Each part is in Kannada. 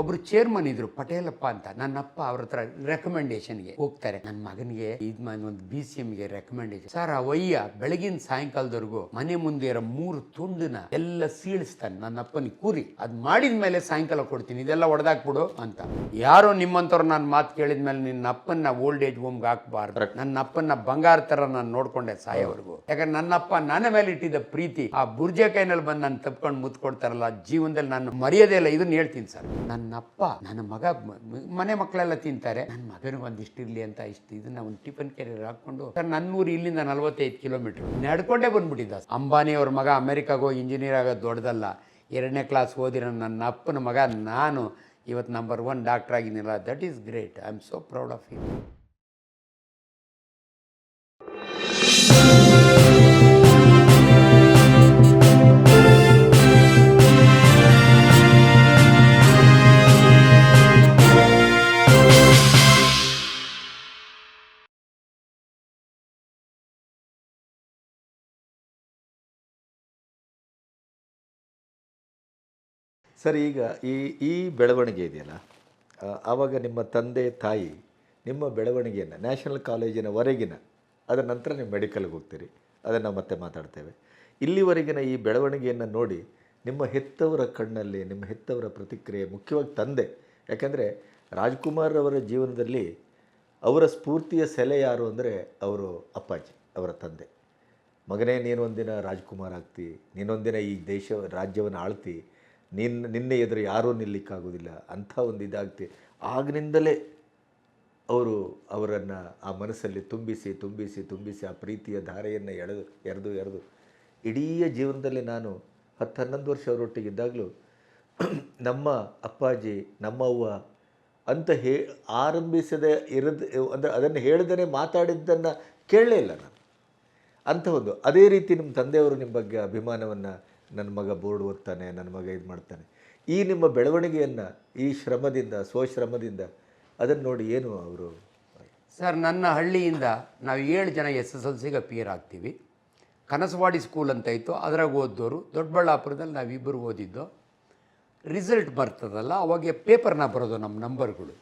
ಒಬ್ರು ಚೇರ್ಮನ್ ಇದ್ರು ಪಟೇಲಪ್ಪ ಅಂತ. ನನ್ನಪ್ಪ ಅವ್ರ ಹತ್ರ ರೆಕಮೆಂಡೇಶನ್ಗೆ ಹೋಗ್ತಾರೆ. ನನ್ನ ಮಗನಿಗೆ ಇದ್ ಒಂದು ಬಿ ಸಿ ಎಮ್ಗೆ ರೆಕಮೆಂಡೇಶನ್ ಸರ್ ಆ ವಯ್ಯ ಬೆಳಗಿನ ಸಾಯಂಕಾಲದವರೆಗೂ ಮನೆ ಮುಂದೆ ಇರೋ ಮೂರು ತುಂಡನ್ನ ಎಲ್ಲ ಸೀಳಿಸ್ತಾನೆ. ನನ್ನ ಅಪ್ಪನಿಗೆ ಕೂರಿ. ಅದ್ ಮಾಡಿದ ಮೇಲೆ ಸಾಯಂಕಾಲ ಕೊಡ್ತೀನಿ. ಇದೆಲ್ಲ ಹೊಡೆದಾಕ್ಬಿಡು ಅಂತ. ಯಾರೋ ನಿಮ್ಮಂತವ್ರು ನಾನು ಮಾತು ಕೇಳಿದ ಮೇಲೆ ನಿನ್ನ ಅಪ್ಪನ ಓಲ್ಡ್ ಏಜ್ ಹೋಮ್ಗೆ ಹಾಕ್ಬಾರ್ದು. ನನ್ನ ಅಪ್ಪನ ಬಂಗಾರ ತರ ನಾನು ನೋಡ್ಕೊಂಡೆ ಸಾಯೋವರೆಗೂ. ಯಾಕಂದ್ರೆ ನನ್ನಪ್ಪ ನನ್ನ ಮೇಲೆ ಇಟ್ಟಿದ್ದ ಪ್ರೀತಿ ಆ ಬುರ್ಜೆ ಕೈನಲ್ಲಿ ಬಂದು ನಾನು ತಪ್ಕೊಂಡು ಮುತ್ಕೊಡ್ತಾರಲ್ಲ ಜೀವನದಲ್ಲಿ ನಾನು ಮರೆಯೋದೇ ಇಲ್ಲ. ಇದನ್ನ ಹೇಳ್ತೀನಿ ಸರ್. ನನ್ನ ಅಪ್ಪ ನನ್ನ ಮಗ ಮನೆ ಮಕ್ಕಳೆಲ್ಲ ತಿಂತಾರೆ. ನನ್ನ ಮಗನಿಗೆ ಒಂದಿಷ್ಟು ಇರ್ಲಿ ಅಂತ ಇಷ್ಟು ಇದನ್ನ ಒಂದು ಟಿಫನ್ ಕ್ಯಾರಿಯರ್ ಹಾಕೊಂಡು ಸರ್ ನನ್ನ ಊರು ಇಲ್ಲಿಂದ ನಲವತ್ತೈದು ಕಿಲೋಮೀಟರ್. ನಡ್ಕೊಂಡೇ ಬಂದ್ಬಿಟ್ಟಿದ್ದ. ಅಂಬಾನಿ ಅವ್ರ ಮಗ ಅಮೆರಿಕಾಗೋ ಇಂಜಿನಿಯರ್ ಆಗೋದು ದೊಡ್ಡದಲ್ಲ. ಎರಡನೇ ಕ್ಲಾಸ್ ಓದಿರೋ ನನ್ನ ಅಪ್ಪನ ಮಗ ನಾನು ಇವತ್ತು number one doctor ಆಗಿದ್ದೀನಲ್ಲ that is great I am so proud of you sir, ಈಗ ಈ ಈ ಬೆಳವಣಿಗೆ ಇದೆಯಲ್ಲ ಆವಾಗ ನಿಮ್ಮ ತಂದೆ, ತಾಯಿ ನಿಮ್ಮ ಬೆಳವಣಿಗೆಯನ್ನು, ನ್ಯಾಷನಲ್ ಕಾಲೇಜಿನವರೆಗಿನ ಅದರ ನಂತರ ನೀವು ಮೆಡಿಕಲ್ಗೆ ಹೋಗ್ತೀರಿ, ಅದನ್ನು ಮತ್ತೆ ಮಾತಾಡ್ತೇವೆ. ಇಲ್ಲಿವರೆಗಿನ ಈ ಬೆಳವಣಿಗೆಯನ್ನು ನೋಡಿ ನಿಮ್ಮ ಹೆತ್ತವರ ಕಣ್ಣಲ್ಲಿ, ನಿಮ್ಮ ಹೆತ್ತವರ ಪ್ರತಿಕ್ರಿಯೆ ಮುಖ್ಯವಾಗಿ ತಂದೆ. ಯಾಕೆಂದರೆ ರಾಜ್ಕುಮಾರ್ ಅವರ ಜೀವನದಲ್ಲಿ ಅವರ ಸ್ಫೂರ್ತಿಯ ಸೆಲೆ ಯಾರು ಅಂದರೆ ಅವರು ಅಪ್ಪಾಜಿ, ಅವರ ತಂದೆ. ಮಗನೇ, ನೀನೊಂದಿನ ರಾಜ್ಕುಮಾರ್ ಆಗ್ತಿ, ನೀನೊಂದಿನ ಈ ದೇಶ, ರಾಜ್ಯವನ್ನು ಆಳ್ತಿ ನಿನ್ನ ನಿನ್ನೆ ಎದುರು ಯಾರೂ ನಿಲ್ಲಿಕ್ಕಾಗೋದಿಲ್ಲ ಅಂಥ ಒಂದು ಇದಾಗ್ತಿ. ಆಗಿನಿಂದಲೇ ಅವರು ಅವರನ್ನು ಆ ಮನಸ್ಸಲ್ಲಿ ತುಂಬಿಸಿ ತುಂಬಿಸಿ ತುಂಬಿಸಿ ಆ ಪ್ರೀತಿಯ ಧಾರೆಯನ್ನು ಎಳೆದು, ಎರೆದು ಎರೆದು ಇಡೀ ಜೀವನದಲ್ಲಿ ನಾನು ಹತ್ತು ಹನ್ನೊಂದು ವರ್ಷ ಅವರೊಟ್ಟಿಗಿದ್ದಾಗಲೂ ನಮ್ಮ ಅಪ್ಪಾಜಿ ನಮ್ಮವ್ವ ಅಂತ ಹೇ, ಆರಂಭಿಸದೆ ಇರದ, ಅಂದರೆ ಅದನ್ನು ಹೇಳ್ದೇ ಮಾತಾಡಿದ್ದನ್ನು ಕೇಳಲೇ ಇಲ್ಲ ನಾನು. ಅಂಥ ಒಂದು, ಅದೇ ರೀತಿ ನಿಮ್ಮ ತಂದೆಯವರು ನಿಮ್ಮ ಬಗ್ಗೆ ಅಭಿಮಾನವನ್ನು ನನ್ನ ಮಗ ಬೋರ್ಡ್ ಓದ್ತಾನೆ, ನನ್ನ ಮಗ ಇದು ಮಾಡ್ತಾನೆ. ಈ ನಿಮ್ಮ ಬೆಳವಣಿಗೆಯನ್ನು, ಈ ಶ್ರಮದಿಂದ, ಸ್ವಶ್ರಮದಿಂದ ಅದನ್ನು ನೋಡಿ ಏನು ಅವರು? ಸರ್, ನನ್ನ ಹಳ್ಳಿಯಿಂದ ನಾವು ಏಳು ಜನ ಎಸ್ ಎಸ್ ಎಲ್ ಸಿಗೆ ಪಿಯರ್ ಆಗ್ತೀವಿ. ಕನಸವಾಡಿ ಸ್ಕೂಲ್ ಅಂತ ಇತ್ತು, ಅದ್ರಾಗ ಓದಿದವರು ದೊಡ್ಡಬಳ್ಳಾಪುರದಲ್ಲಿ ನಾವಿಬ್ಬರು ಓದಿದ್ದು. ರಿಸಲ್ಟ್ ಬರ್ತದಲ್ಲ, ಅವಾಗ ಪೇಪರ್ನ ಬರೋದು ನಮ್ಮ ನಂಬರ್ಗಳು.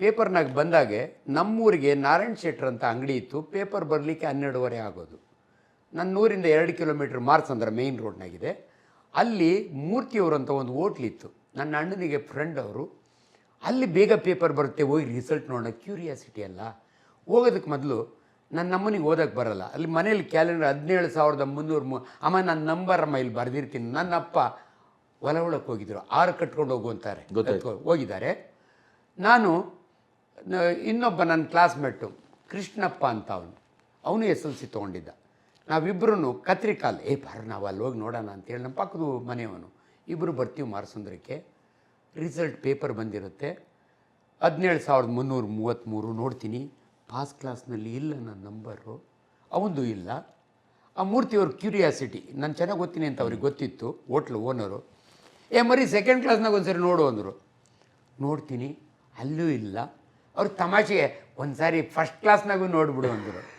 ಪೇಪರ್ನಾಗ ಬಂದಾಗೆ ನಮ್ಮೂರಿಗೆ ನಾರಾಯಣ್ ಶೆಟ್ರ್ ಅಂತ ಅಂಗಡಿ ಇತ್ತು, ಪೇಪರ್ ಬರಲಿಕ್ಕೆ ಹನ್ನೆರಡುವರೆ ಆಗೋದು. ನನ್ನ ಊರಿಂದ ಎರಡು ಕಿಲೋಮೀಟ್ರ್ ಮಾರ್ಕ್ಸ್ ಅಂದ್ರೆ ಮೇಯ್ನ್ ರೋಡ್ನಾಗಿದೆ ಅಲ್ಲಿ ಮೂರ್ತಿಯವರು ಅಂತ ಒಂದು ಹೋಟ್ಲಿತ್ತು. ನನ್ನ ಅಣ್ಣನಿಗೆ ಫ್ರೆಂಡ್ ಅವರು ಅಲ್ಲಿ ಬೇಗ ಪೇಪರ್ ಬರುತ್ತೆ ಹೋಗಿ ರಿಸಲ್ಟ್ ನೋಡೋಣ ಕ್ಯೂರಿಯಾಸಿಟಿ ಅಲ್ಲ. ಹೋಗೋದಕ್ಕೆ ಮೊದಲು ನನ್ನ ಅಮ್ಮನಿಗೆ ಓದೋಕ್ಕೆ ಬರಲ್ಲ. ಅಲ್ಲಿ ಮನೇಲಿ ಕ್ಯಾಲೆಂಡರ್ ಹದಿನೇಳು ಸಾವಿರದ ಮುನ್ನೂರು ಮು ಅಮ್ಮ ನನ್ನ ನಂಬರ್ ಅಮ್ಮ ಇಲ್ಲಿ ಬರೆದಿರ್ತೀನಿ. ನನ್ನ ಅಪ್ಪ ಹೊಲ ಒಳಕ್ಕೆ ಹೋಗಿದ್ರು. ಆರು ಕಟ್ಕೊಂಡು ಹೋಗು ಅಂತಾರೆ. ಕಟ್ಕೊ- ಹೋಗಿದ್ದಾರೆ. ನಾನು ಇನ್ನೊಬ್ಬ ನನ್ನ ಕ್ಲಾಸ್ಮೇಟು ಕೃಷ್ಣಪ್ಪ ಅಂತ ಅವನು. ಅವನು ಎಸ್ ಎಲ್ ಸಿ ತೊಗೊಂಡಿದ್ದ. ನಾವಿಬ್ಬರೂ ಕತ್ರಿಕಾಲ್ ಏ ಬರ ನಾವು ಅಲ್ಲಿ ಹೋಗಿ ನೋಡೋಣ ಅಂತೇಳಿ ನಮ್ಮ ಪಕ್ಕದ ಮನೆಯವನು. ಇಬ್ಬರು ಬರ್ತೀವಿ ಮಾರಸಂದ್ರಕ್ಕೆ. ರಿಸಲ್ಟ್ ಪೇಪರ್ ಬಂದಿರುತ್ತೆ. ಹದಿನೇಳು ಸಾವಿರದ ಮುನ್ನೂರ ಮೂವತ್ತ್ಮೂರು ನೋಡ್ತೀನಿ. ಪಾಸ್ ಕ್ಲಾಸ್ನಲ್ಲಿ ಇಲ್ಲ ನನ್ನ ನಂಬರು. ಅವಂದು ಇಲ್ಲ. ಆ ಮೂರ್ತಿಯವ್ರ ಕ್ಯೂರಿಯಾಸಿಟಿ. ನಾನು ಚೆನ್ನಾಗಿ ಓದ್ತೀನಿ ಅಂತ ಅವ್ರಿಗೆ ಗೊತ್ತಿತ್ತು, ಹೋಟ್ಲು ಓನರು. ಏ ಮರಿ ಸೆಕೆಂಡ್ ಕ್ಲಾಸ್ನಾಗ ಒಂದ್ಸರಿ ನೋಡು ಅಂದರು. ನೋಡ್ತೀನಿ, ಅಲ್ಲೂ ಇಲ್ಲ. ಅವ್ರ ತಮಾಷೆ ಒಂದು ಸಾರಿ ಫಸ್ಟ್ ಕ್ಲಾಸ್ನಾಗೂ ನೋಡಿಬಿಡು ಅಂದರು.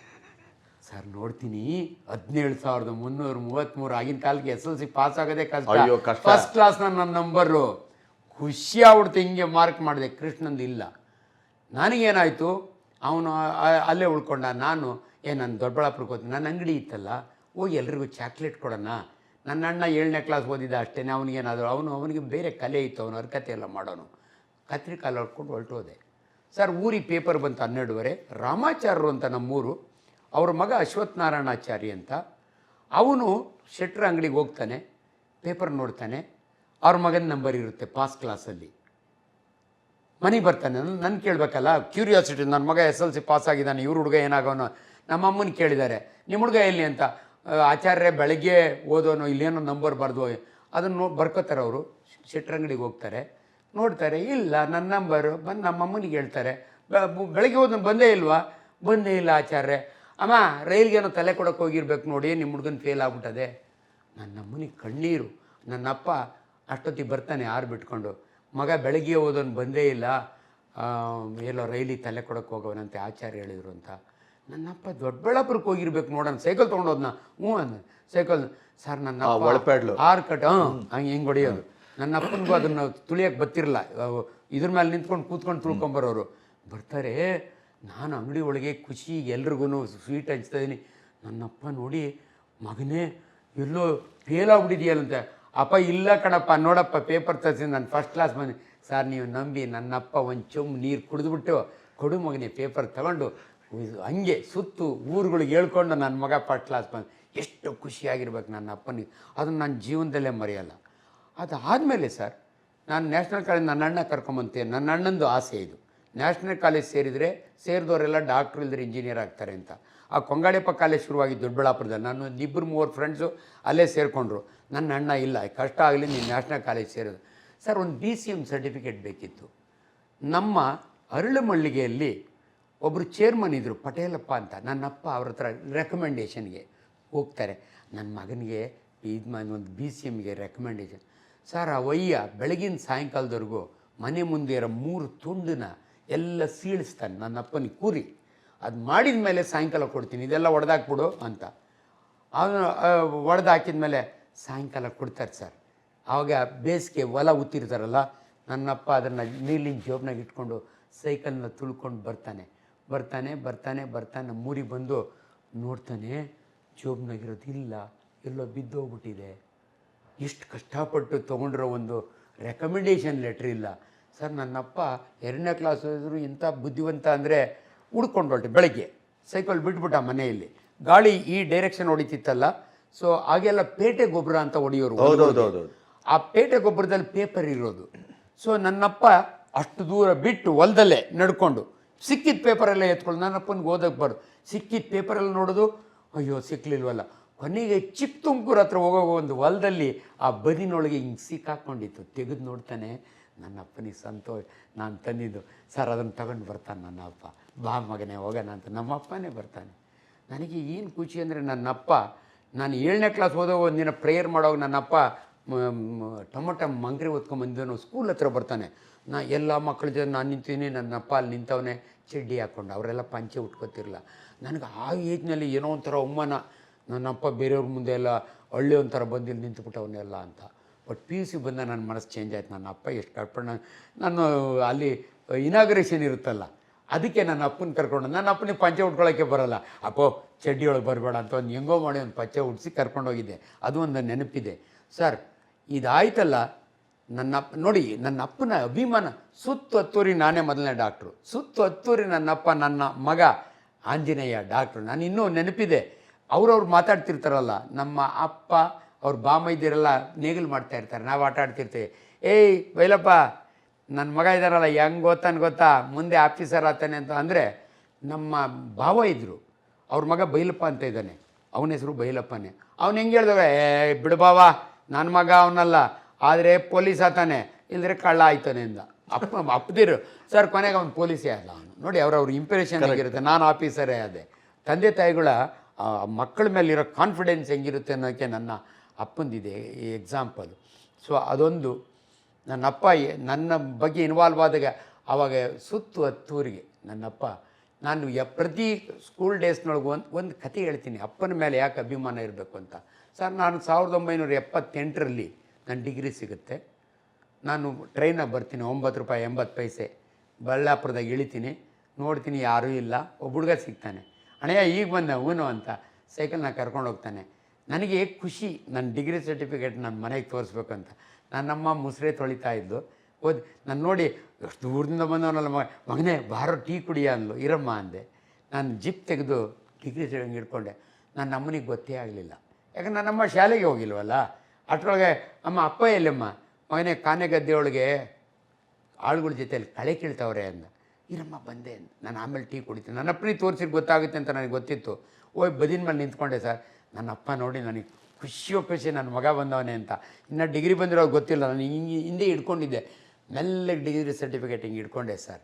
ಸರ್ ನೋಡ್ತೀನಿ. ಹದಿನೇಳು ಸಾವಿರದ ಮುನ್ನೂರ ಮೂವತ್ತ್ಮೂರು ಆಗಿನ ಕಾಲಕ್ಕೆ ಎಸ್ ಎಲ್ ಸಿ ಪಾಸ್ ಆಗೋದೇ ಅಯ್ಯೋ, ಕಷ್ಟ. ಕಷ್ಟ. ಫಸ್ಟ್ ಕ್ಲಾಸ್ ನನ್ನ ನಂಬರು ಖುಷಿ ಆಗ್ಬಿಡ್ತು ಹಿಂಗೆ ಮಾರ್ಕ್ ಮಾಡಿದೆ. ಕೃಷ್ಣಂದು ಇಲ್ಲ. ನನಗೇನಾಯಿತು? ಅವನು ಅಲ್ಲೇ ಉಳ್ಕೊಂಡ. ನಾನು ಏ ನಾನು ದೊಡ್ಡಬಳ್ಳಾಪುರಕ್ಕೆ ಹೋಗ್ತೀನಿ. ನನ್ನ ಅಂಗಡಿ ಇತ್ತಲ್ಲ? ಹೋಗಿ ಎಲ್ರಿಗೂ ಚಾಕ್ಲೇಟ್ ಕೊಡೋಣ. ನನ್ನ ಅಣ್ಣ ಏಳನೇ ಕ್ಲಾಸ್ ಓದಿದ್ದ ಅಷ್ಟೇ ಅವನಿಗೇನಾದರೂ ಅವನು ಅವನಿಗೆ ಬೇರೆ ಕಲೆ ಇತ್ತು. ಅವನು ಅರ್ಕತೆ ಎಲ್ಲ ಮಾಡೋನು. ಕತ್ರಿ ಕಾಲು ಹೊಡ್ಕೊಂಡು ಹೊರಟೋದೆ. ಸರ್ ಊರಿಗೆ ಪೇಪರ್ ಬಂತು ಹನ್ನೆರಡುವರೆ. ರಾಮಾಚಾರ್ಯರು ಅಂತ ನಮ್ಮೂರು. ಅವ್ರ ಮಗ ಅಶ್ವತ್ಥ ನಾರಾಯಣಾಚಾರಿ ಅಂತ. ಅವನು ಶೆಟ್ರ್ ಅಂಗಡಿಗೆ ಹೋಗ್ತಾನೆ, ಪೇಪರ್ ನೋಡ್ತಾನೆ, ಅವ್ರ ಮಗನ ನಂಬರ್ ಇರುತ್ತೆ ಪಾಸ್ ಕ್ಲಾಸಲ್ಲಿ. ಮನೆಗೆ ಬರ್ತಾನೆ ನನ್ನ ಕೇಳಬೇಕಲ್ಲ, ಕ್ಯೂರಿಯಾಸಿಟಿ ನನ್ನ ಮಗ ಎಸ್ ಎಲ್ ಸಿ ಪಾಸ್ ಆಗಿದ್ದಾನೆ, ಇವ್ರ ಹುಡುಗ ಏನಾಗೋನು ನಮ್ಮ ಅಮ್ಮನ ಕೇಳಿದ್ದಾರೆ ನಿಮ್ಮ ಹುಡುಗ ಎಲ್ಲಿ ಅಂತ? ಆಚಾರ್ಯ ಬೆಳಗ್ಗೆ ಓದೋನು, ಇಲ್ಲೇನೋ ನಂಬರ್ ಬರೆದು ಅದನ್ನು ನೋ, ಬರ್ಕೋತಾರೆ ಅವರು ಶೆಟ್ರಂಗಡಿಗೆ ಹೋಗ್ತಾರೆ. ನೋಡ್ತಾರೆ, ಇಲ್ಲ ನನ್ನ ನಂಬರು ಬಂದು ನಮ್ಮ ಅಮ್ಮನಿಗೆ ಹೇಳ್ತಾರೆ ಬೆಳಗ್ಗೆ ಓದೋನು ಬಂದೇ ಇಲ್ವಾ? ಬಂದೇ ಇಲ್ಲ ಆಚಾರ್ಯ ಅಮ್ಮ ರೈಲ್ಗೇನೋ ತಲೆ ಕೊಡೋಕೆ ಹೋಗಿರ್ಬೇಕು ನೋಡಿ ನಿಮ್ಮ ಹುಡುಗನ ಫೇಲ್ ಆಗ್ಬಿಟ್ಟದೆ. ನನ್ನ ಅಮ್ಮನಿಗೆ ಕಣ್ಣೀರು. ನನ್ನಪ್ಪ ಅಷ್ಟೊತ್ತಿಗೆ ಬರ್ತಾನೆ ಆರು ಬಿಟ್ಕೊಂಡು. ಮಗ ಬೆಳಗ್ಗೆ ಓದೋನು ಬಂದೇ ಇಲ್ಲ. ಎಲ್ಲೋ ರೈಲಿಗೆ ತಲೆ ಕೊಡೋಕೆ ಹೋಗೋನಂತೆ ಆಚಾರ್ಯ ಹೇಳಿದ್ರು ಅಂತ. ನನ್ನಪ್ಪ ದೊಡ್ಡಬಳ್ಳಾಪುರಕ್ಕೆ ಹೋಗಿರ್ಬೇಕು ನೋಡೋಣ ಸೈಕಲ್ ತೊಗೊಂಡೋದ್ನ. ಹ್ಞೂ ಅಂದ. ಸೈಕಲ್ ಸರ್ ನನ್ನ ಒಳಪೆಡ್ಲು. ಆರು ಕಟ್ ಹಾಂ ಹಂಗೆ ಹಿಂಗೆ ಹೊಡೆಯೋದು. ನನ್ನ ಅಪ್ಪನಿಗೂ ಅದನ್ನು ತುಳಿಯಕ್ಕೆ ಬರ್ತಿರಲ್ಲ ಇದ್ರ ಮೇಲೆ ನಿಂತ್ಕೊಂಡು ಕೂತ್ಕೊಂಡು ತುಳ್ಕೊಂಬರೋರು ಬರ್ತಾರೆ ನಾನು ಅಂಗಡಿ ಒಳಗೆ ಖುಷಿ ಎಲ್ರಿಗೂ ಸ್ವೀಟ್ ಹಂಚ್ತಾ ಇದ್ದೀನಿ ನನ್ನಪ್ಪ ನೋಡಿ, ಮಗನೇ, ಎಲ್ಲೋ ಫೇಲ್ ಆಗ್ಬಿಟ್ಟಿದೆಯಲ್ಲಂತೆ. ಅಪ್ಪ, ಇಲ್ಲ ಕಣಪ್ಪ, ನೋಡಪ್ಪ ಪೇಪರ್ ತರಿಸಿ ನಾನು ಫಸ್ಟ್ ಕ್ಲಾಸ್ ಬಂದೆ ಸರ್ ನೀವು ನಂಬಿ ನನ್ನಪ್ಪ ಒಂದು ಚೊಂಬು ನೀರು ಕುಡಿದ್ಬಿಟ್ಟು, ಕೊಡು ಮಗನೇ ಪೇಪರ್ ತಗೊಂಡು ಹಂಗೆ ಸುತ್ತು ಊರುಗಳಿಗೆ ಹೇಳ್ಕೊಂಡು ನನ್ನ ಮಗ ಫಸ್ಟ್ ಕ್ಲಾಸ್ ಬಂದು. ಎಷ್ಟು ಖುಷಿಯಾಗಿರ್ಬೇಕು ನನ್ನ ಅಪ್ಪನಿಗೆ ಅದನ್ನು ನನ್ನ ಜೀವನದಲ್ಲೇ ಮರೆಯಲ್ಲ. ಅದಾದಮೇಲೆ ಸರ್ ನಾನು ನ್ಯಾಷನಲ್ ಕಾಲೇಜ್ ನನ್ನ ಅಣ್ಣ ಕರ್ಕೊಂಬಂತೆ. ನನ್ನ ಅಣ್ಣಂದು ಆಸೆ ಇದು. ನ್ಯಾಷನಲ್ ಕಾಲೇಜ್ ಸೇರಿದರೆ ಸೇರಿದವರೆಲ್ಲ ಡಾಕ್ಟ್ರು ಇಲ್ಲದ್ರೆ ಇಂಜಿನಿಯರ್ ಆಗ್ತಾರೆ ಅಂತ. ಆ ಕೊಂಗಾಳಿಯಪ್ಪ ಕಾಲೇಜ್ ಶುರುವಾಗಿ ದೊಡ್ಡಬಳ್ಳಾಪುರದಲ್ಲಿ. ನಾನು ಇಬ್ಬರು ಮೂವರು ಫ್ರೆಂಡ್ಸು ಅಲ್ಲೇ ಸೇರಿಕೊಂಡ್ರು. ನನ್ನ ಅಣ್ಣ ಇಲ್ಲ, ಕಷ್ಟ ಆಗಲಿ ನೀನು ನ್ಯಾಷನಲ್ ಕಾಲೇಜ್ ಸೇರೋದು. ಸರ್, ಒಂದು ಬಿ ಸಿ ಎಂ ಸರ್ಟಿಫಿಕೇಟ್ ಬೇಕಿತ್ತು. ನಮ್ಮ ಅರಳುಮಳ್ಳಿಗೆಯಲ್ಲಿ ಒಬ್ಬರು ಚೇರ್ಮನ್ ಇದ್ದರು ಪಟೇಲಪ್ಪ ಅಂತ. ನನ್ನಪ್ಪ ಅವ್ರ ಹತ್ರ ರೆಕಮೆಂಡೇಷನ್ಗೆ ಹೋಗ್ತಾರೆ. ನನ್ನ ಮಗನಿಗೆ ಇದು ಒಂದು ಬಿ ಸಿ ಎಮ್ಗೆ ರೆಕಮೆಂಡೇಷನ್ ಸರ್, ಆ ವಯ್ಯ ಬೆಳಗಿನ ಸಾಯಂಕಾಲದವರೆಗೂ ಮನೆ ಮುಂದೆ ಇರೋ ಮೂರು ತುಂಡನ್ನ ಎಲ್ಲ ಸೀಳಿಸ್ತಾನೆ ನನ್ನ ಅಪ್ಪನಿಗೆ ಕೂರಿ. ಅದು ಮಾಡಿದ ಮೇಲೆ ಸಾಯಂಕಾಲ ಕೊಡ್ತೀನಿ, ಇದೆಲ್ಲ ಒಡೆದಾಕ್ಬಿಡು ಅಂತ. ಅವನು ಒಡೆದು ಹಾಕಿದ ಮೇಲೆ ಸಾಯಂಕಾಲ ಕೊಡ್ತಾರೆ ಸರ್. ಆವಾಗ ಬೇಸಿಗೆ ಹೊಲ ಉತ್ತಿರ್ತಾರಲ್ಲ ನನ್ನಪ್ಪ ಅದನ್ನು ನೀರಿನ ಜೋಬ್ನಾಗ ಇಟ್ಕೊಂಡು ಸೈಕಲ್ನ ತುಳ್ಕೊಂಡು ಬರ್ತಾನೆ. ಬರ್ತಾನೆ ಬರ್ತಾನೆ ಬರ್ತಾನೆ ಮೂರಿಗೆ ಬಂದು ನೋಡ್ತಾನೆ ಜೋಬ್ನಾಗಿರೋದು ಇಲ್ಲ, ಎಲ್ಲೋ ಬಿದ್ದೋಗ್ಬಿಟ್ಟಿದೆ. ಎಷ್ಟು ಕಷ್ಟಪಟ್ಟು ತೊಗೊಂಡಿರೋ ಒಂದು ರೆಕಮೆಂಡೇಷನ್ ಲೆಟ್ರ್ ಇಲ್ಲ. ಸರ್ ನನ್ನಪ್ಪ ಎರಡನೇ ಕ್ಲಾಸ್ ಹೋದರು ಇಂಥ ಬುದ್ಧಿವಂತ ಅಂದರೆ ಹುಡ್ಕೊಂಡು ಹೊರಟೆ ಬೆಳಗ್ಗೆ. ಸೈಕಲ್ ಬಿಟ್ಬಿಟ್ಟ ಮನೆಯಲ್ಲಿ. ಗಾಳಿ ಈ ಡೈರೆಕ್ಷನ್ ಹೊಡಿತಿತ್ತಲ್ಲ. ಸೊ ಹಾಗೆಲ್ಲ ಪೇಟೆ ಗೊಬ್ಬರ ಅಂತ ಹೊಡೆಯೋರು ಆ ಪೇಟೆ ಗೊಬ್ಬರದಲ್ಲಿ ಪೇಪರ್ ಇರೋದು. ಸೊ ನನ್ನಪ್ಪ ಅಷ್ಟು ದೂರ ಬಿಟ್ಟು ಹೊಲದಲ್ಲೇ ನಡ್ಕೊಂಡು ಸಿಕ್ಕಿದ ಪೇಪರೆಲ್ಲ ಎತ್ಕೊಂಡು ನನ್ನಪ್ಪನಿಗೆ ಓದಕ್ಕೆ ಬಾರ್ದು ಸಿಕ್ಕಿದ ಪೇಪರೆಲ್ಲ ನೋಡೋದು ಅಯ್ಯೋ ಸಿಕ್ಲಿಲ್ವಲ್ಲ. ಕೊನೆಗೆ ಚಿಕ್ಕ ತುಮಕೂರು ಹತ್ರ ಹೋಗೋ ಒಂದು ಹೊಲದಲ್ಲಿ ಆ ಬದಿನೊಳಗೆ ಹಿಂಗೆ ಸಿಕ್ಕಾಕೊಂಡಿತ್ತು. ತೆಗೆದು ನೋಡ್ತಾನೆ ನನ್ನ ಅಪ್ಪನಿಗೆ ಸಂತೋಷ, ನಾನು ತಂದಿದ್ದು. ಸರ್, ಅದನ್ನು ತಗೊಂಡು ಬರ್ತಾನೆ ನನ್ನ ಅಪ್ಪ ಬಾ ಮಗನೇ, ಹೋಗೋಣ ಅಂತ. ನಮ್ಮ ಅಪ್ಪನೇ ಬರ್ತಾನೆ. ನನಗೆ ಏನು ಖುಷಿ ಅಂದರೆ ನನ್ನಪ್ಪ, ನಾನು ಏಳನೇ ಕ್ಲಾಸ್ ಹೋದಾಗ ಒಂದಿನ ಪ್ರೇಯರ್ ಮಾಡೋವಾಗ ನನ್ನಪ್ಪ ಟೊಮೊಟೊ ಮಂಗ್ರಿ ಓದ್ಕೊಂಬಂದಿದ್ದನು ಸ್ಕೂಲ್ ಹತ್ರ ಬರ್ತಾನೆ. ನಾ ಎಲ್ಲ ಮಕ್ಕಳ ಜೊತೆ ನಾನು ನಿಂತೀನಿ ನನ್ನ ಅಪ್ಪ ಅಲ್ಲಿ ನಿಂತವನೇ, ಚಡ್ಡಿ ಹಾಕ್ಕೊಂಡು ಅವರೆಲ್ಲ ಪಂಚೆ ಉಟ್ಕೋತಿರಲ್ಲ ನನಗೆ ಆ ಏಜ್ನಲ್ಲಿ ಏನೋ ಒಂಥರ ಅಮ್ಮನ ನನ್ನಪ್ಪ ಬೇರೆಯವ್ರ ಮುಂದೆ ಎಲ್ಲ, ಹಳ್ಳಿ ಒಂಥರ ಬಂದಿಲ್ಲಿ ನಿಂತುಬಿಟ್ಟವನ್ನೆಲ್ಲ ಅಂತ. ಬಟ್ ಪಿ ಯು ಸಿ ಬಂದ ನನ್ನ ಮನಸ್ಸು ಚೇಂಜ್ ಆಯ್ತು. ನನ್ನ ಅಪ್ಪ ಎಷ್ಟು ಕರ್ಕೊಂಡು, ನಾನು ಅಲ್ಲಿ ಇನಾಗ್ರೇಷನ್ ಇರುತ್ತಲ್ಲ, ಅದಕ್ಕೆ ನನ್ನ ಅಪ್ಪನ ಕರ್ಕೊಂಡು, ನನ್ನ ಅಪ್ಪನಿಗೆ ಪಂಚೆ ಉಟ್ಕೊಳ್ಳೋಕ್ಕೆ ಬರೋಲ್ಲ. ಅಪ್ಪೋ ಚಡ್ಡಿ ಒಳಗೆ ಬರಬೇಡ ಅಂತ ಒಂದು ಹೆಂಗೋ ಮಾಡಿ ಒಂದು ಪಂಚೆ ಉಡಿಸಿ ಕರ್ಕೊಂಡೋಗಿದ್ದೆ ಅದು ಒಂದು ನೆನಪಿದೆ. ಸರ್, ಇದಾಯ್ತಲ್ಲ, ನನ್ನ ಅಪ್ಪ, ನೋಡಿ, ನನ್ನ ಅಪ್ಪನ ಅಭಿಮಾನ, ಸುತ್ತು ಹತ್ತೂರಿ ನಾನೇ ಮೊದಲನೇ ಡಾಕ್ಟ್ರು ಸುತ್ತು ಹತ್ತೂರಿ ನನ್ನಪ್ಪ ನನ್ನ ಮಗ, ಆಂಜನೇಯ ಡಾಕ್ಟ್ರು ನಾನು ಇನ್ನೂ ನೆನಪಿದೆ. ಅವ್ರವ್ರು ಮಾತಾಡ್ತಿರ್ತಾರಲ್ಲ, ನಮ್ಮ ಅಪ್ಪ ಅವ್ರ ಬಾಮೈದ್ಯರೆಲ್ಲ ನೇಗಿಲು ಮಾಡ್ತಾ ಇರ್ತಾರೆ. ನಾವು ಆಟ ಆಡ್ತಿರ್ತೀವಿ. ಏಯ್ ಬೈಲಪ್ಪ ನನ್ನ ಮಗ ಇದ್ದಾರಲ್ಲ ಹೆಂಗೆ ಗೊತ್ತಾನೆ ಗೊತ್ತಾ? ಮುಂದೆ ಆಫೀಸರ್ ಆತಾನೆ ಅಂತ ಅಂದರೆ ನಮ್ಮ ಭಾವ ಇದ್ದರು ಅವ್ರ ಮಗ ಬೈಲಪ್ಪ ಅಂತ ಇದ್ದಾನೆ. ಅವನ ಹೆಸರು ಬೈಲಪ್ಪನೇ. ಅವ್ನು ಹೆಂಗೆ ಹೇಳ್ದವ ಏ ಬಿಡು ಬಾವ ನನ್ನ ಮಗ ಅವನಲ್ಲ. ಆದರೆ ಪೊಲೀಸ್ ಆತಾನೆ ಇಲ್ಲದ್ರೆ ಕಳ್ಳ ಆಯ್ತಾನೆ ಅಂದ. ಅಪ್ಪ ಅಪ್ಪದಿರು ಸರ್ ಕೊನೆಗೆ ಅವ್ನು ಪೊಲೀಸೇ ಅಲ್ಲ ಅವನು. ನೋಡಿ ಅವ್ರವ್ರ ಇಂಪ್ರೆಷನ್ ಆಗಿರುತ್ತೆ ನಾನು ಆಫೀಸರೇ ಅದೇ. ತಂದೆ ತಾಯಿಗಳ ಮಕ್ಕಳ ಮೇಲೆ ಮೇಲಿರೋ ಕಾನ್ಫಿಡೆನ್ಸ್ ಹೆಂಗಿರುತ್ತೆ ಅನ್ನೋಕ್ಕೆ ನನ್ನ ಅಪ್ಪಂದಿದೆ ಈ ಎಕ್ಸಾಂಪಲ್ ಸೊ ಅದೊಂದು ನನ್ನ ಅಪ್ಪ ನನ್ನ ಬಗ್ಗೆ ಇನ್ವಾಲ್ವ್ ಆದಾಗ ಆವಾಗ ಸುತ್ತು ಹತ್ತೂರಿಗೆ ನನ್ನಪ್ಪ, ನಾನು ಯ, ಪ್ರತಿ ಸ್ಕೂಲ್ ಡೇಸ್ನೊಳಗೆ ಒಂದು ಒಂದು ಕತೆ ಹೇಳ್ತೀನಿ. ಅಪ್ಪನ ಮೇಲೆ ಯಾಕೆ ಅಭಿಮಾನ ಇರಬೇಕು ಅಂತ. ಸರ್, ನಾನು ಸಾವಿರದ ಒಂಬೈನೂರ ಎಪ್ಪತ್ತೆಂಟರಲ್ಲಿ ನನ್ನ ಡಿಗ್ರಿ ಸಿಗುತ್ತೆ. ನಾನು ಟ್ರೈನಾಗ ಬರ್ತೀನಿ, ಒಂಬತ್ತು ರೂಪಾಯಿ ಎಂಬತ್ತು ಪೈಸೆ. ಬಳ್ಳಾಪುರದಾಗ ಇಳಿತೀನಿ. ನೋಡ್ತೀನಿ, ಯಾರೂ ಇಲ್ಲ. ಒಬ್ಬ ಹುಡುಗ ಸಿಗ್ತಾನೆ. ಅಣ್ಣಯ್ಯ, ಈಗ ಬಂದ, ಹೂನು? ಅಂತ. ಸೈಕಲ್ನ ಕರ್ಕೊಂಡು ಹೋಗ್ತಾನೆ. ನನಗೆ ಖುಷಿ ನನ್ನ ಡಿಗ್ರಿ ಸರ್ಟಿಫಿಕೇಟ್ ನನ್ನ ಮನೆಗೆ ತೋರಿಸ್ಬೇಕಂತ. ನನ್ನಮ್ಮ ಮುಸ್ರೆ ತೊಳಿತಾ ಇದ್ದು ಓದಿ ನಾನು ನೋಡಿ ಎಷ್ಟು ದೂರದಿಂದ ಬಂದವನಲ್ಲ ಮಗ. ಮಗನೇ, ಬಾರೋ ಟೀ ಕುಡಿಯ ಅಂದ್ಲು. ಇರಮ್ಮ ಅಂದೆ. ನಾನು ಜಿಪ್ ತೆಗೆದು ಡಿಗ್ರಿ ಸರ್ಟಿಫಿಕೇಟ್ ಹಿಡ್ಕೊಂಡೆ. ನನ್ನ ಅಮ್ಮನಿಗೆ ಗೊತ್ತೇ ಆಗಲಿಲ್ಲ. ಯಾಕಂದ್ರೆ ನನ್ನಮ್ಮ ಶಾಲೆಗೆ ಹೋಗಿಲ್ವಲ್ಲ. ಅಷ್ಟರೊಳಗೆ ಅಮ್ಮ ಅಪ್ಪ ಎಲ್ಲಮ್ಮ? ಮಗನೇ ಕಾನೆ ಗದ್ದೆಯೊಳಗೆ ಆಳುಗಳ ಜೊತೆಯಲ್ಲಿ ಕಳೆ ಕೀಳ್ತವ್ರೆ ಅಂದ. ಇರಮ್ಮ, ಬಂದೆ ನಾನು ಆಮೇಲೆ ಟೀ ಕುಡಿತೀನಿ. ನನ್ನ ಅಪ್ಪನಿಗೆ ತೋರಿಸಿ ಗೊತ್ತಾಗುತ್ತೆ ಅಂತ ನನಗೆ ಗೊತ್ತಿತ್ತು. ಓಯ್, ಬದಿನ ಮೇಲೆ ನಿಂತ್ಕೊಂಡೆ ಸರ್. ನನ್ನ ಅಪ್ಪ ನೋಡಿ ನನಗೆ ಖುಷಿ ಖುಷಿ ನನ್ನ ಮಗ ಬಂದವನೇ ಅಂತ. ಇನ್ನು ಡಿಗ್ರಿ ಬಂದಿರೋ ಗೊತ್ತಿಲ್ಲ, ನಾನು ಹಿಂಗೆ ಹಿಂದೆ ಇಟ್ಕೊಂಡಿದ್ದೆ ಮೆಲ್ಲಗೆ ಡಿಗ್ರಿ ಸರ್ಟಿಫಿಕೇಟ್ ಹಿಂಗೆ ಇಟ್ಕೊಂಡೆ ಸರ್.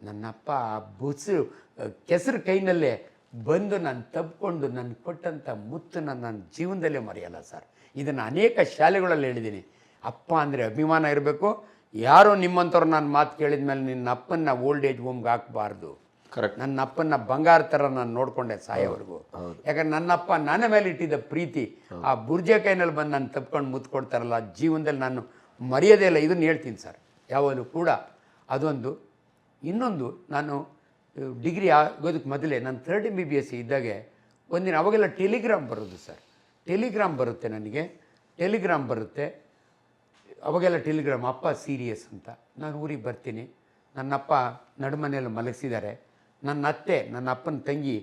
ನನ್ನಪ್ಪ ಆ ಬುಸು ಕೆಸರು ಕೈನಲ್ಲೇ ಬಂದು ನಾನು ತಬ್ಕೊಂಡು ನಾನು ಕೊಟ್ಟಂಥ ಮುತ್ತನ್ನು ನನ್ನ ಜೀವನದಲ್ಲೇ ಮರೆಯಲ್ಲ ಸರ್. ಇದನ್ನು ಅನೇಕ ಶಾಲೆಗಳಲ್ಲಿ ಹೇಳಿದ್ದೀನಿ. ಅಪ್ಪ ಅಂದರೆ ಅಭಿಮಾನ ಇರಬೇಕು. ಯಾರೋ ನಿಮ್ಮಂಥವ್ರು ನಾನು ಮಾತು ಕೇಳಿದ ಮೇಲೆ ನಿನ್ನ ಅಪ್ಪನ್ನ ಓಲ್ಡ್ ಏಜ್ ಹೋಮ್ಗೆ ಹಾಕಬಾರ್ದು. ಕರೆಕ್ಟ್ ನನ್ನ ಅಪ್ಪನ ಬಂಗಾರ ಥರ ನಾನು ನೋಡಿಕೊಂಡೆ ಸಾಯೋವರೆಗೂ. ಯಾಕಂದ್ರೆ ನನ್ನಪ್ಪ ನನ್ನ ಮೇಲೆ ಇಟ್ಟಿದ್ದ ಪ್ರೀತಿ ಆ ಬುರ್ಜೆ ಕೈನಲ್ಲಿ ಬಂದು ನಾನು ತಪ್ಕೊಂಡು ಮುತ್ತು ಕೊಡ್ತಾರಲ್ಲ ಜೀವನದಲ್ಲಿ ನಾನು ಮರೆಯೋದೇ ಇಲ್ಲ. ಇದನ್ನು ಹೇಳ್ತೀನಿ ಸರ್. ಯಾವಾಗಲೂ ಕೂಡ ಅದೊಂದು. ಇನ್ನೊಂದು ನಾನು ಡಿಗ್ರಿ ಆಗೋದಕ್ಕೆ ಮೊದಲೇ ನಾನು third M B B S ಇದ್ದಾಗೆ ಒಂದಿನ ಅವಾಗೆಲ್ಲ ಟೆಲಿಗ್ರಾಮ್ ಬರೋದು ಸರ್. ಟೆಲಿಗ್ರಾಮ್ ಬರುತ್ತೆ ನನಗೆ. ಟೆಲಿಗ್ರಾಮ್ ಬರುತ್ತೆ. ಅವಾಗೆಲ್ಲ ಟೆಲಿಗ್ರಾಮ್ ಅಪ್ಪ ಸೀರಿಯಸ್ ಅಂತ. ನಾನು ಊರಿಗೆ ಬರ್ತೀನಿ. ನನ್ನಪ್ಪ ನಡುಮನೆಯಲ್ಲಿ ಮಲಗಿಸಿದ್ದಾರೆ. ನನ್ನ ಅತ್ತೆ, ನನ್ನ ಅಪ್ಪನ ತಂಗಿ,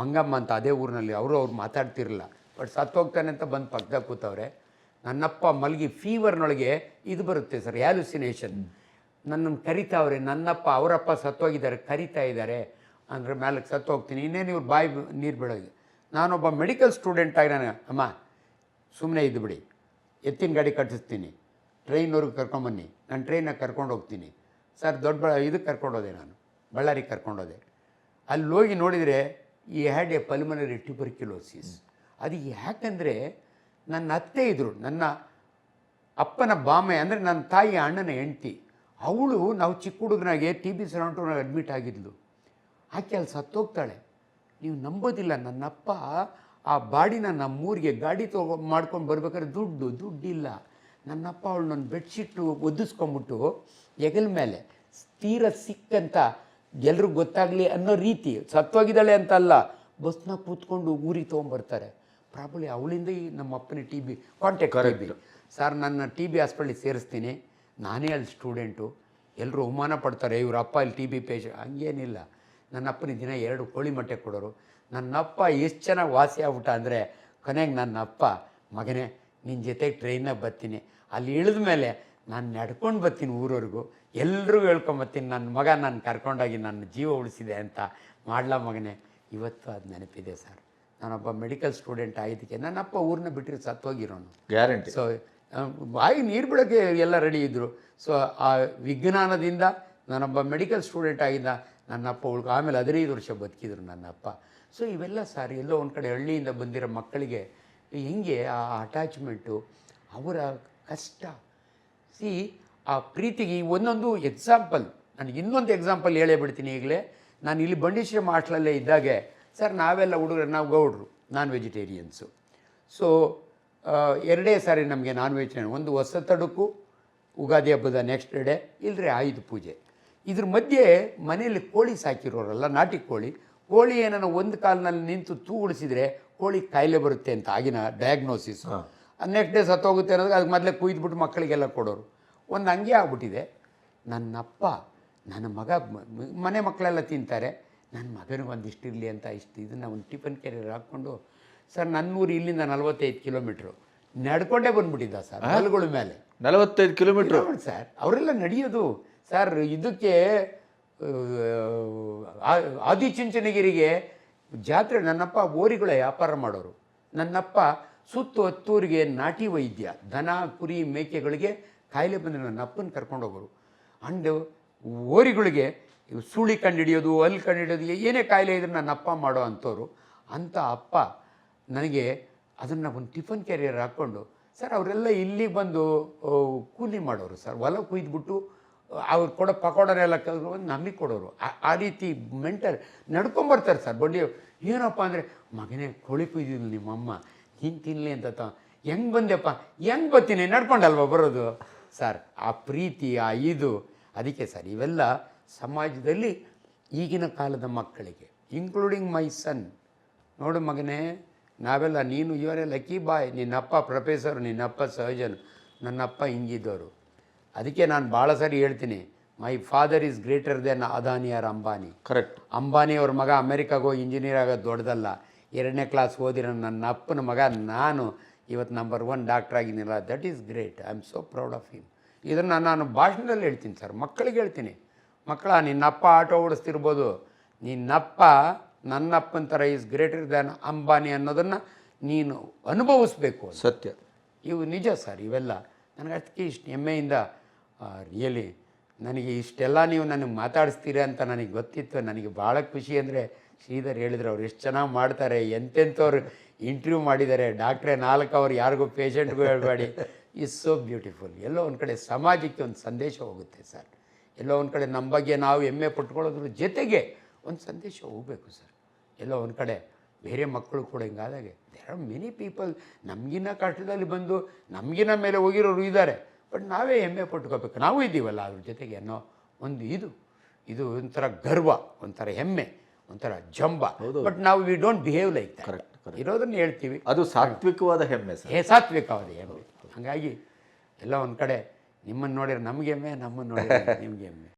ಮಂಗಮ್ಮ ಅಂತ ಅದೇ ಊರಿನಲ್ಲಿ ಅವರು ಅವ್ರು ಮಾತಾಡ್ತಿರಲಿಲ್ಲ. ಬಟ್ ಸತ್ತೋಗ್ತಾನೆ ಅಂತ ಬಂದು ಪಕ್ಕದಾಗ ಕೂತವ್ರೆ, ನನ್ನಪ್ಪ ಮಲಗಿ ಫೀವರ್ನೊಳಗೆ ಇದು ಬರುತ್ತೆ ಸರ್ ಹ್ಯಾಲುಸಿನೇಷನ್ ನನ್ನನ್ನು ಕರಿತಾವ್ರೆ, ನನ್ನಪ್ಪ ಅವರಪ್ಪ ಸತ್ತೋಗಿದ್ದಾರೆ, ಕರಿತಾ ಇದ್ದಾರೆ. ಅಂದರೆ ಮೇಲಕ್ಕೆ ಸತ್ತು ಹೋಗ್ತೀನಿ ಇನ್ನೇನು ಇವ್ರು ಬಾಯಿ ನೀರು ಬಿಡೋದು ನಾನೊಬ್ಬ ಮೆಡಿಕಲ್ ಸ್ಟೂಡೆಂಟಾಗಿ ನಾನು, ಅಮ್ಮ ಸುಮ್ಮನೆ ಇದ್ದು ಬಿಡಿ, ಎತ್ತಿನ ಗಾಡಿ ಕಟ್ಟಿಸ್ತೀನಿ. ಟ್ರೈನವ್ರಿಗೆ ಕರ್ಕೊಂಬನ್ನಿ, ನಾನು ಟ್ರೈನಾಗ ಕರ್ಕೊಂಡು ಹೋಗ್ತೀನಿ ಸರ್, ದೊಡ್ಡ ಇದಕ್ಕೆ ಕರ್ಕೊಂಡೋದೆ ನಾನು ಬಳ್ಳಾರಿಗೆ ಕರ್ಕೊಂಡೋದೆ. ಅಲ್ಲಿ ಹೋಗಿ ನೋಡಿದರೆ he had A pulmonary tuberculosis ಅದು ಯಾಕಂದರೆ ನನ್ನ ಅತ್ತೆ ಇದ್ದರು ನನ್ನ ಅಪ್ಪನ ಬಾಮೆ, ಅಂದರೆ ನನ್ನ ತಾಯಿ ಅಣ್ಣನ ಹೆಂಡ್ತಿ, ಅವಳು ನಾವು ಚಿಕ್ಕ ಹುಡುಗನಾಗೆ ಟಿ ಬಿ ಸೆವೆಂಟೂನಾಗ ಅಡ್ಮಿಟ್ ಆಗಿದ್ಲು. ಆಕೆ ಅಲ್ಲಿ ಸತ್ತೋಗ್ತಾಳೆ. ನೀವು ನಂಬೋದಿಲ್ಲ ನನ್ನಪ್ಪ ಆ ಬಾಡಿನ ನಮ್ಮೂರಿಗೆ ಗಾಡಿ ತಗೋ, ಮಾಡ್ಕೊಂಡು ಬರ್ಬೇಕಾದ್ರೆ ದುಡ್ಡು, ದುಡ್ಡಿಲ್ಲ. ನನ್ನಪ್ಪ ಅವಳು ನನ್ನ ಬೆಡ್ಶೀಟು ಒದಿಸ್ಕೊಂಬಿಟ್ಟು ಹೆಗಲ ಮೇಲೆ ತೀರ ಸಿಕ್ಕಂತ ಎಲ್ರಿಗೂ ಗೊತ್ತಾಗಲಿ ಅನ್ನೋ ರೀತಿ ಸತ್ತೋಗಿದ್ದಾಳೆ ಅಂತ ಅಲ್ಲ ಬಸ್ನಾಗ ಕೂತ್ಕೊಂಡು ಊರಿಗೆ ತೊಗೊಂಬರ್ತಾರೆ. ಪ್ರಾಬಲಿ ಅವಳಿಂದ ಈ ನಮ್ಮ ಅಪ್ಪನ T B contact B sir ನನ್ನ ಟಿ ಬಿ ಹಾಸ್ಪಿಟ್ಲಿಗೆ ಸೇರಿಸ್ತೀನಿ. ನಾನೇ ಅಲ್ಲಿ ಸ್ಟೂಡೆಂಟು ಎಲ್ಲರೂ ಅವಮಾನ ಪಡ್ತಾರೆ ಇವ್ರ ಅಪ್ಪ ಇಲ್ಲಿ ಟಿ ಬಿ ಪೇಷ ಹಂಗೇನಿಲ್ಲ. ನನ್ನ ಅಪ್ಪನಿಗೆ ದಿನ ಎರಡು ಕೋಳಿ ಮೊಟ್ಟೆ ಕೊಡೋರು. ನನ್ನ ಅಪ್ಪ ಎಷ್ಟು ಚೆನ್ನಾಗಿ ವಾಸಿ ಆಗ್ಬಿಟ್ಟ ಅಂದರೆ ಕೊನೆಗೆ ನನ್ನ ಅಪ್ಪ ಮಗನೇ ನಿನ್ನ ಜೊತೆಗೆ ಟ್ರೈನಾಗ ಬರ್ತೀನಿ. ಅಲ್ಲಿ ಇಳಿದ ಮೇಲೆ ನಾನು ನಡ್ಕೊಂಡು ಬರ್ತೀನಿ ಊರವರೆಗೂ. ಎಲ್ರಿಗೂ ಹೇಳ್ಕೊಂಬತ್ತೀನಿ ನನ್ನ ಮಗ ನಾನು ಕರ್ಕೊಂಡೋಗಿ ನನ್ನ ಜೀವ ಉಳಿಸಿದೆ ಅಂತ ಮಾಡ್ಲಾ ಮಗನೇ. ಇವತ್ತು ಅದು ನೆನಪಿದೆ ಸರ್. ನಾನೊಬ್ಬ ಮೆಡಿಕಲ್ ಸ್ಟೂಡೆಂಟ್ ಆಗಿದ್ದಕ್ಕೆ ನನ್ನಪ್ಪ ಊರನ್ನ ಬಿಟ್ಟರೆ ಸತ್ತೋಗಿರೋನು. ಗ್ಯಾರಂಟಿ ಸೊ ಬಾಯಿ ನೀರು ಬಿಡೋಕ್ಕೆ ಎಲ್ಲ ರೆಡಿ ಇದ್ದರು ಸೊ ಆ ವಿಜ್ಞಾನದಿಂದ ನಾನೊಬ್ಬ ಮೆಡಿಕಲ್ ಸ್ಟೂಡೆಂಟ್ ಆಗಿದ್ದ ನನ್ನಪ್ಪ ಉಳ್ಕ ಆಮೇಲೆ ಹದಿನೈದು ವರ್ಷ ಬದುಕಿದ್ರು ನನ್ನಪ್ಪ. ಸೊ ಇವೆಲ್ಲ ಸಾರಿ ಎಲ್ಲೋ ಒಂದು ಕಡೆ ಹಳ್ಳಿಯಿಂದ ಬಂದಿರೋ ಮಕ್ಕಳಿಗೆ ಹೆಂಗೆ ಆ ಅಟ್ಯಾಚ್ಮೆಂಟು ಅವರ ಕಷ್ಟ. ಸಿ ಆ ಪ್ರೀತಿಗೆ ಈ ಒಂದೊಂದು ಎಕ್ಸಾಂಪಲ್ ನನಗೆ ಇನ್ನೊಂದು ಎಕ್ಸಾಂಪಲ್ ಹೇಳೇ ಬಿಡ್ತೀನಿ ಈಗಲೇ. ನಾನು ಇಲ್ಲಿ ಬಂಡೀಶ್ವರ ಮಾಸ್ಟ್ಲಲ್ಲೇ ಇದ್ದಾಗೆ. ಸರ್ ನಾವೆಲ್ಲ ಹುಡುಗರು ನಾವು ಗೌಡ್ರು ನಾನ್ ವೆಜಿಟೇರಿಯನ್ಸು. ಸೊ ಎರಡೇ ಸಾರಿ ನಮಗೆ ನಾನ್ ವೆಜ್ ಒಂದು ಹೊಸ ತಡುಕು ಉಗಾದಿ ಹಬ್ಬದ ನೆಕ್ಸ್ಟ್ ಡೇ ಇಲ್ಲರಿ ಆಯುಧ ಪೂಜೆ. ಇದ್ರ ಮಧ್ಯೆ ಮನೆಯಲ್ಲಿ ಕೋಳಿ ಸಾಕಿರೋರಲ್ಲ ನಾಟಿ ಕೋಳಿ. ಕೋಳಿ ಏನನ್ನ ಒಂದು ಕಾಲಿನಲ್ಲಿ ನಿಂತು ತೂಗುಡಿಸಿದ್ರೆ ಕೋಳಿ ಕಾಯಿಲೆ ಬರುತ್ತೆ ಅಂತ ಆಗಿನ ಡಯಾಗ್ನೋಸಿಸ್ ನೆಕ್ಸ್ಟ್ ಡೇ ಸತ್ತೋಗುತ್ತೆ ಅನ್ನೋದು ಅದಕ್ಕೆ ಮೊದಲೇ ಕುಯ್ದುಬಿಟ್ಟು ಮಕ್ಕಳಿಗೆಲ್ಲ ಕೊಡೋರು. ಒಂದು ಹಂಗೆ ಆಗ್ಬಿಟ್ಟಿದೆ. ನನ್ನಪ್ಪ ನನ್ನ ಮಗ ಮನೆ ಮಕ್ಕಳೆಲ್ಲ ತಿಂತಾರೆ. ನನ್ನ ಮಗನಿಗೆ ಒಂದಿಷ್ಟು ಇರಲಿ ಅಂತ ಇಷ್ಟು ಇದನ್ನು ಒಂದು ಟಿಫನ್ ಕ್ಯಾರಿಯರ್ ಹಾಕ್ಕೊಂಡು ಸರ್ ನನ್ನೂರು ಇಲ್ಲಿಂದ ನಲವತ್ತೈದು ಕಿಲೋಮೀಟ್ರು. ನಡ್ಕೊಂಡೇ ಬಂದ್ಬಿಟ್ಟಿದ್ದ ಸರ್ ಹಲ್ಗಳ ಮೇಲೆ. ನಲವತ್ತೈದು ಕಿಲೋಮೀಟ್ರ್? ಸರ್ ಅವರೆಲ್ಲ ನಡೆಯೋದು. ಸರ್ ಇದಕ್ಕೆ ಆದಿಚುಂಚನಗಿರಿಗೆ ಜಾತ್ರೆ ನನ್ನಪ್ಪ ಓರಿಗಳ ವ್ಯಾಪಾರ ಮಾಡೋರು. ನನ್ನಪ್ಪ ಸುತ್ತು ಹತ್ತೂರಿಗೆ ನಾಟಿ ವೈದ್ಯ ದನ ಕುರಿ ಮೇಕೆಗಳಿಗೆ ಕಾಯಿಲೆ ಬಂದರೆ ನನ್ನ ಅಪ್ಪನ ಕರ್ಕೊಂಡು ಹೋಗೋರು ಅಂಡ್ ಓರಿಗಳಿಗೆ ಸುಳಿ ಕಂಡುಹಿಡಿಯೋದು ಅಲ್ಲಿ ಕಂಡುಹಿಡಿಯೋದು ಏನೇ ಕಾಯಿಲೆ ಇದ್ರೆ ನನ್ನ ಅಪ್ಪ ಮಾಡೋ ಅಂಥವ್ರು ಅಂಥ ಅಪ್ಪ ನನಗೆ ಅದನ್ನು ಒಂದು ಟಿಫನ್ ಕ್ಯಾರಿಯರ್ ಹಾಕ್ಕೊಂಡು, ಸರ್, ಅವರೆಲ್ಲ ಇಲ್ಲಿ ಬಂದು ಕೂಲಿ ಮಾಡೋರು ಸರ್. ಹೊಲ ಕುಯ್ದುಬಿಟ್ಟು, ಅವ್ರು ಕೊಡೋ ಪಕೋಡನೆಲ್ಲ ಕಲ್ಕೊಂಡು ನಮಗೆ ಕೊಡೋರು. ಆ- ರೀತಿ ಮೆಂಟಲ್ ನಡ್ಕೊಂಬರ್ತಾರೆ ಸರ್. ಬಂಡಿ ಏನಪ್ಪ ಅಂದರೆ, ಮಗನೇ ಕೋಳಿ ಕುಯ್ದಿಲ್ಲ ನಿಮ್ಮಮ್ಮ ಹಿಂಗೆ ತಿನ್ನಲಿ ಅಂತ ಹೆಂಗೆ ಬಂದೆಪ್ಪ ಹೆಂಗೆ ಬರ್ತೀನಿ ನಡ್ಕೊಂಡಲ್ವ ಬರೋದು? ಸರ್ ಆ ಪ್ರೀತಿ ಆ ಇದು ಅದಕ್ಕೆ ಸರ್ ಇವೆಲ್ಲ ಸಮಾಜದಲ್ಲಿ ಈಗಿನ ಕಾಲದ ಮಕ್ಕಳಿಗೆ ಇನ್ಕ್ಲೂಡಿಂಗ್ ಮೈ ಸನ್ ನೋಡು ಮಗನೇ ನಾವೆಲ್ಲ ನೀನು ಇವರೇ ಲಕ್ಕಿ ಬಾಯ್ ನಿನ್ನಪ್ಪ ಪ್ರೊಫೆಸರ್ ನಿನ್ನಪ್ಪ ಸರ್ಜನ್ ನನ್ನಪ್ಪ ಹಿಂಗಿದ್ದವರು ಅದಕ್ಕೆ ನಾನು ಭಾಳ ಸರಿ ಹೇಳ್ತೀನಿ my father is greater than Adani or Ambani correct Ambani ಅವ್ರ ಮಗ ಅಮೆರಿಕಾಗೋ ಇಂಜಿನಿಯರ್ ಆಗೋದು ದೊಡ್ಡದಲ್ಲ. ಎರಡನೇ ಕ್ಲಾಸ್ ಓದಿರೋ ನನ್ನ ಅಪ್ಪನ ಮಗ ನಾನು. ಇವತ್ತು number one doctor ಆಗಿದ್ದೀನಲ್ಲ that is great I am so proud of him ಇದನ್ನು ನಾನು ಭಾಷಣದಲ್ಲಿ ಹೇಳ್ತೀನಿ ಸರ್ ಮಕ್ಕಳಿಗೆ ಹೇಳ್ತೀನಿ. ಮಕ್ಕಳ ನಿನ್ನಪ್ಪ ಆಟೋ ಓಡಿಸ್ತಿರ್ಬೋದು. ನಿನ್ನಪ್ಪ ನನ್ನಪ್ಪನ ಥರ ಈಸ್ ಗ್ರೇಟರ್ ದ್ಯಾನ್ ಅಂಬಾನಿ ಅನ್ನೋದನ್ನು ನೀನು ಅನುಭವಿಸ್ಬೇಕು. ಸತ್ಯ. ಇವು ನಿಜ ಸರ್ ಇವೆಲ್ಲ. ನನಗೆ ಅದಕ್ಕೆ ಇಷ್ಟು. ಹೆಮ್ಮೆಯಿಂದ ರಿಯಲಿ ನನಗೆ ಇಷ್ಟೆಲ್ಲ ನೀವು ನನಗೆ ಮಾತಾಡಿಸ್ತೀರಿ ಅಂತ ನನಗೆ ಗೊತ್ತಿತ್ತು. ನನಗೆ ಭಾಳ ಖುಷಿ ಅಂದರೆ ಶ್ರೀಧರ್ ಹೇಳಿದ್ರು, ಅವ್ರು ಎಷ್ಟು ಚೆನ್ನಾಗಿ ಮಾಡ್ತಾರೆ, ಎಂತೆಂಥವ್ರು ಇಂಟರ್ವ್ಯೂ ಮಾಡಿದ್ದಾರೆ ಡಾಕ್ಟ್ರೇ ನಾಲ್ಕು ಅವ್ರು ಯಾರಿಗೂ ಪೇಷಂಟ್ಗೂ ಹೇಳಬೇಡಿ. ಇಸ್ ಸೋ ಬ್ಯೂಟಿಫುಲ್ ಎಲ್ಲೋ ಒಂದು ಕಡೆ ಸಮಾಜಕ್ಕೆ ಒಂದು ಸಂದೇಶ ಹೋಗುತ್ತೆ ಸರ್. ಎಲ್ಲೋ ಒಂದು ಕಡೆ ನಮ್ಮ ಬಗ್ಗೆ ನಾವು ಹೆಮ್ಮೆ ಪಟ್ಕೊಳ್ಳೋದ್ರ ಜೊತೆಗೆ ಒಂದು ಸಂದೇಶ ಹೋಗಬೇಕು ಸರ್. ಎಲ್ಲೋ ಒಂದು ಕಡೆ ಬೇರೆ ಮಕ್ಕಳು ಕೂಡ ಹಿಂಗಾದಾಗೆ ದೇರ್ ಆರ್ ಮೆನಿ ಪೀಪಲ್ ನಮಗಿನ್ನ ಕಷ್ಟದಲ್ಲಿ ಬಂದು ನಮಗಿನ್ನ ಮೇಲೆ ಹೋಗಿರೋರು ಇದ್ದಾರೆ ಬಟ್ ನಾವೇ ಹೆಮ್ಮೆ ಪಟ್ಕೋಬೇಕು. ನಾವು ಇದ್ದೀವಲ್ಲ ಅದ್ರ ಜೊತೆಗೆ ಅನ್ನೋ ಒಂದು ಇದು. ಇದು ಒಂಥರ ಗರ್ವ, ಒಂಥರ ಹೆಮ್ಮೆ. ಒಂಥರ ಜಂಬ. ಬಟ್ ನಾವು ವಿ ಡೋಂಟ್ ಬಿಹೇವ್ ಲೈಕ್ ಇರೋದನ್ನ ಹೇಳ್ತೀವಿ. ಅದು ಸಾತ್ವಿಕವಾದ ಹೆಮ್ಮೆ ಸರ್. ಹೇ ಸಾತ್ವಿಕವಾದ ಹೆಮ್ಮೆ. ಹಾಗಾಗಿ ಎಲ್ಲ ಒಂದು ಕಡೆ ನಿಮ್ಮನ್ನು ನೋಡಿದ್ರೆ ನಮಗೆ ಹೆಮ್ಮೆ ನಮ್ಮನ್ನು ನೋಡಿದ್ರೆ ನಿಮಗೆ ಹೆಮ್ಮೆ.